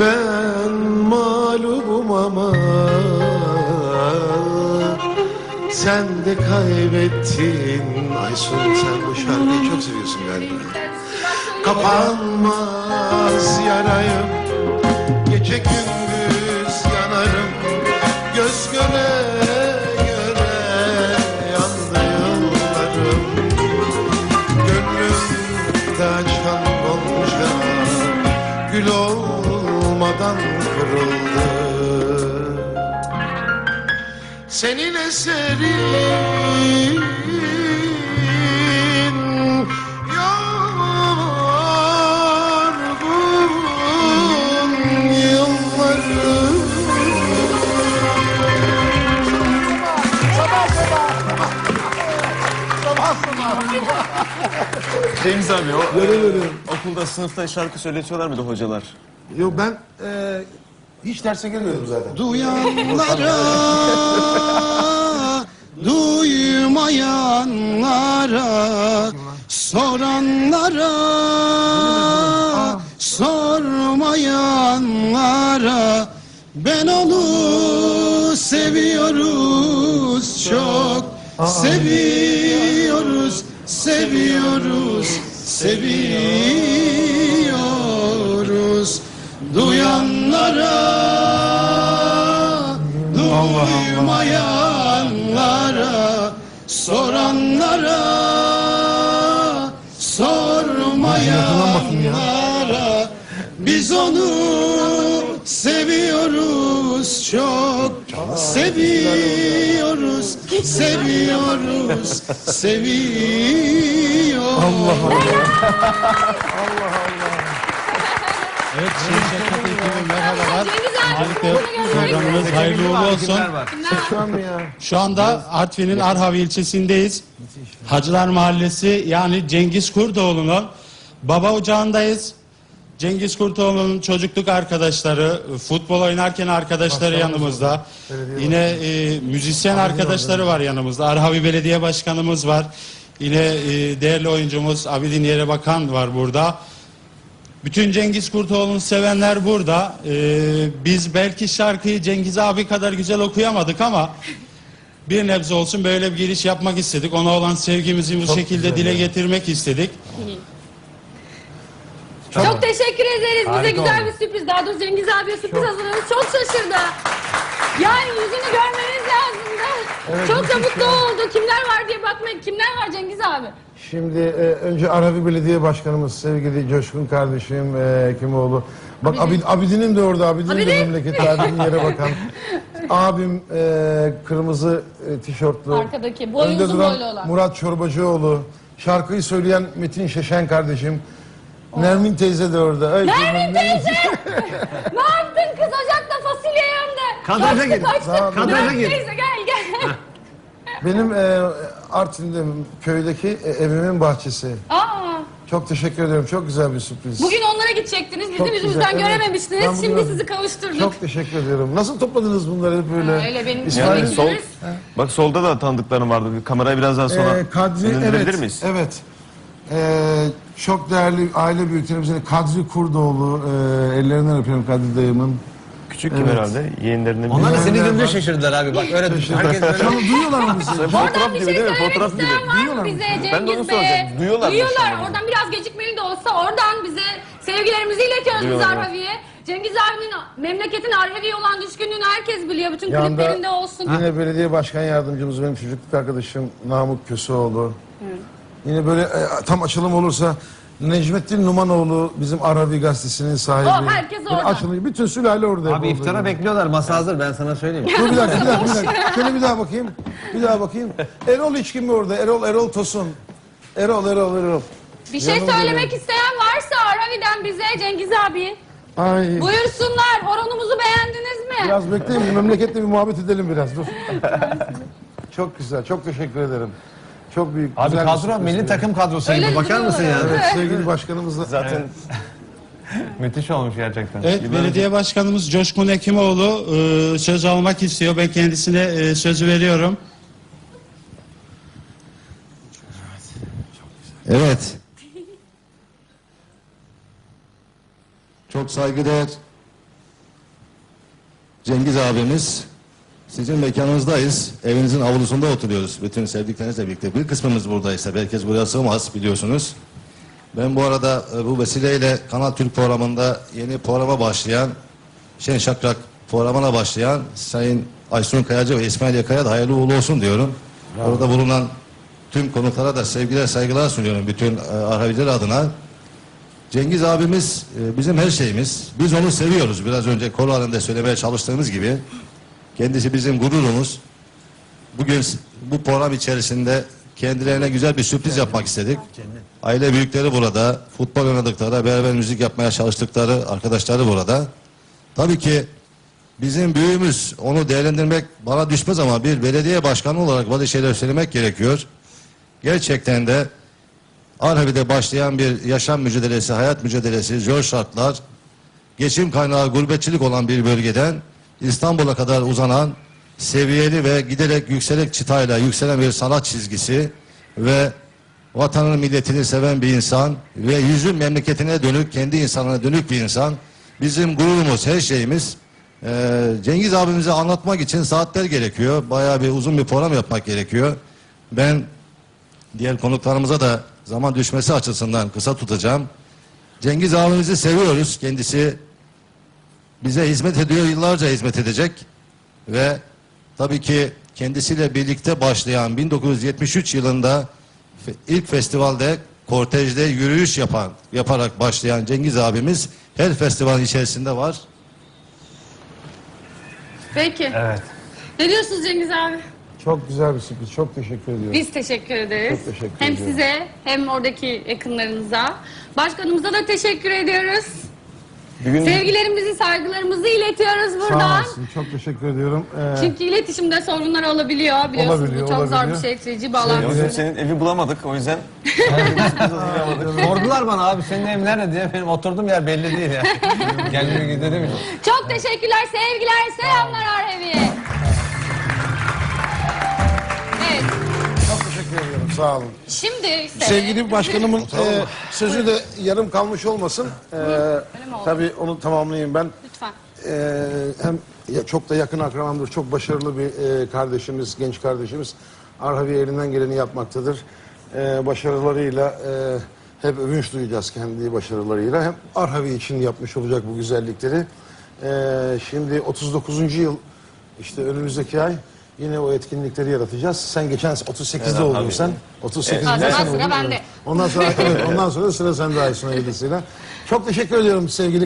Ben mağlubum ama Sen de kaybettin. Aysun sen bu şarkıyı çok seviyorsun galiba. Kapanmaz yarayım. Gece gündüz olmadan kırıldı Senin eserin Cengiz abi o böyle. okulda sınıfta şarkı söyletiyorlar mıydı hocalar? Yok ben e, hiç derse girmiyordum zaten. Duyanlara, duymayanlara, soranlara, sormayanlara, ben onu seviyoruz çok, seviyoruz, seviyoruz, seviyoruz. Duymayanlara, soranlara, sormayanlara, biz onu seviyoruz çok, seviyoruz, seviyoruz, seviyoruz. Evet, Şevket ekibi merhabalar. Öncelikle programımız hayırlı uğurlu olsun. Şu anda Artvin'in Arhavi ilçesindeyiz. Hacılar Mahallesi yani Cengiz Kurtoğlu'nun baba ocağındayız. Cengiz Kurtoğlu'nun çocukluk arkadaşları, futbol oynarken arkadaşları yanımızda. Yine e, müzisyen arkadaşları var yanımızda. Arhavi Belediye Başkanımız var. Yine e, değerli oyuncumuz Abidin Yere Bakan var burada. Bütün Cengiz Kurtoğlu'nu sevenler burada. Ee, biz belki şarkıyı Cengiz abi kadar güzel okuyamadık ama bir nebze olsun böyle bir giriş yapmak istedik. Ona olan sevgimizi bu şekilde dile getirmek istedik. Çok teşekkür ederiz. Bize güzel bir sürpriz. Daha doğrusu Cengiz abiye sürpriz hazırlamış. Çok şaşırdı. Yani yüzünü görmeniz lazımdı. Çok da mutlu oldu. Kimler var diye bakmayın. Kimler var Cengiz abi? Şimdi e, önce Arabi Belediye Başkanımız sevgili Coşkun kardeşim e, Kimoğlu. Bak Abid, Abidin'im de orada. Abidin'im de Abidin. memleketi. Abidin yere bakan. Abim e, kırmızı e, tişörtlü. Arkadaki, boyu Önde uzun duran boylu olan. Murat Çorbacıoğlu. Şarkıyı söyleyen Metin Şeşen kardeşim. Nermin teyze de orada. Ay, Nermin teyze! ne yaptın kız ocakta fasulye yandı. Kadraja Kaçtı, gir. kaçtı. Sağ ol. Kadraja Nermin gir. teyze gel gel. Benim e, Artvin'de köydeki e, evimin bahçesi. Aa, Çok teşekkür ederim. Çok güzel bir sürpriz. bugün onlara gidecektiniz. Bizim Çok yüzümüzden evet. görememiştiniz. Ben Şimdi sizi kavuşturduk. Çok teşekkür ediyorum. Nasıl topladınız bunları hep böyle? Öyle benim İsmail- için sol, bak solda da tanıdıklarım vardı. Kamerayı biraz daha sonra Ee, Kadri yönlendirebilir evet. miyiz? Evet. Ee, çok değerli aile büyüklerimizin Kadri Kurdoğlu e, ellerinden öpüyorum Kadri dayımın. Küçük kim Evet. herhalde? Yeğenlerinin Onlar da biri. seni görünce şaşırdılar abi. Bak öyle herkes böyle. An duyuyorlar mı bizi? Fotoğraf bir gibi şey değil mi? Fotoğraf gibi. var Duyuyorlar mı bize Cengiz Ben de onu Bey? soracaktım. Duyuyorlar mı Duyuyorlar. şu an? Oradan biraz gecikmeli de olsa oradan bize sevgilerimizi iletiyoruz biz Duyuyorlar. Arhavi'ye. Cengiz abinin memleketin Arhavi olan düşkünlüğünü herkes biliyor. Bütün Yanda kliplerinde olsun. Yine belediye başkan yardımcımız benim çocukluk arkadaşım Namık Köseoğlu. Yine böyle e, tam açılım olursa Necmettin Numanoğlu bizim Arabi gazetesinin sahibi. Oh, herkes Böyle orada. Açılım, bütün sülale orada. Abi iftara bekliyorlar. Masa hazır ben sana söyleyeyim. Dur bir dakika, bir dakika, bir dakika. Şöyle bir daha bakayım. Bir daha bakayım. Erol İçkin mi orada? Erol, Erol Tosun. Erol, Erol, Erol. Bir şey Yanımda söylemek benim. isteyen varsa Arhavi'den bize Cengiz abi. Ay. Buyursunlar. Horonumuzu beğendiniz mi? Biraz bekleyin, memleketle bir muhabbet edelim biraz. Dur. çok güzel, çok teşekkür ederim. Çok büyük, Abi güzel bir kadro sürpriz. milli takım kadrosu Öyle gibi. Bakar mısın yani? Evet, sevgili başkanımızla. Zaten Müthiş olmuş gerçekten. Evet, belediye başkanımız Coşkun Ekimoğlu e, söz almak istiyor. Ben kendisine e, sözü veriyorum. Evet. Çok saygıdeğer Cengiz abimiz sizin mekanınızdayız. Evinizin avlusunda oturuyoruz. Bütün sevdiklerinizle birlikte. Bir kısmımız buradaysa. Herkes buraya sığmaz biliyorsunuz. Ben bu arada e, bu vesileyle Kanal Türk programında yeni programa başlayan Şen Şakrak programına başlayan Sayın Aysun Kayacı ve İsmail Yakaya da hayırlı uğurlu olsun diyorum. Orada bulunan tüm konuklara da sevgiler saygılar sunuyorum bütün e, Arhaviler adına. Cengiz abimiz e, bizim her şeyimiz. Biz onu seviyoruz. Biraz önce konu halinde söylemeye çalıştığımız gibi. Kendisi bizim gururumuz. Bugün bu program içerisinde kendilerine güzel bir sürpriz yapmak istedik. Aile büyükleri burada, futbol oynadıkları, beraber müzik yapmaya çalıştıkları arkadaşları burada. Tabii ki bizim büyüğümüz onu değerlendirmek bana düşmez ama bir belediye başkanı olarak bazı şeyler söylemek gerekiyor. Gerçekten de Arhavi'de başlayan bir yaşam mücadelesi, hayat mücadelesi, zor şartlar, geçim kaynağı gurbetçilik olan bir bölgeden İstanbul'a kadar uzanan seviyeli ve giderek yükselek çıtayla yükselen bir sanat çizgisi ve vatanını milletini seven bir insan ve yüzü memleketine dönük, kendi insanına dönük bir insan. Bizim gururumuz, her şeyimiz. Ee, Cengiz abimize anlatmak için saatler gerekiyor. Bayağı bir uzun bir program yapmak gerekiyor. Ben diğer konuklarımıza da zaman düşmesi açısından kısa tutacağım. Cengiz abimizi seviyoruz. Kendisi bize hizmet ediyor, yıllarca hizmet edecek. Ve tabii ki kendisiyle birlikte başlayan 1973 yılında ilk festivalde kortejde yürüyüş yapan yaparak başlayan Cengiz abimiz her festivalin içerisinde var. Peki. Evet. Ne diyorsunuz Cengiz abi? Çok güzel bir sürpriz. Çok teşekkür ediyorum. Biz teşekkür ederiz. Çok teşekkür hem ediyorum. size hem oradaki yakınlarınıza. Başkanımıza da teşekkür ediyoruz. Bir gün Sevgilerimizi, saygılarımızı iletiyoruz Sağ buradan. olasın. Çok teşekkür ediyorum. Ee, Çünkü iletişimde sorunlar olabiliyor biliyorsunuz. Olabiliyor, Bu çok zor bir olabiliyor. şey. Seyirci bağlantısı. Yavuzcuğum senin evi bulamadık o yüzden. Sordular bana abi senin evin nerede diye. Benim oturduğum yer belli değil ya. Kendimi gidelim. Çok teşekkürler, sevgiler, selamlar Arhevi'ye. Teşekkür ediyorum. Sağ olun. şimdi ise... Sevgili başkanımın e, sözü de yarım kalmış olmasın. E, tabii onu tamamlayayım ben. Lütfen. E, hem ya- çok da yakın akrabamdır. Çok başarılı bir e, kardeşimiz, genç kardeşimiz. Arhavi elinden geleni yapmaktadır. E, başarılarıyla e, hep övünç duyacağız kendi başarılarıyla. Hem Arhavi için yapmış olacak bu güzellikleri. E, şimdi 39. yıl işte önümüzdeki ay yine o etkinlikleri yaratacağız. Sen geçen 38'de oldun Arhavi. sen. 38'de O zaman sen sıra oldun. bende. Ondan sonra evet ondan sonra sıra sende Aysun hayırlısıyla. Çok teşekkür ediyorum sevgili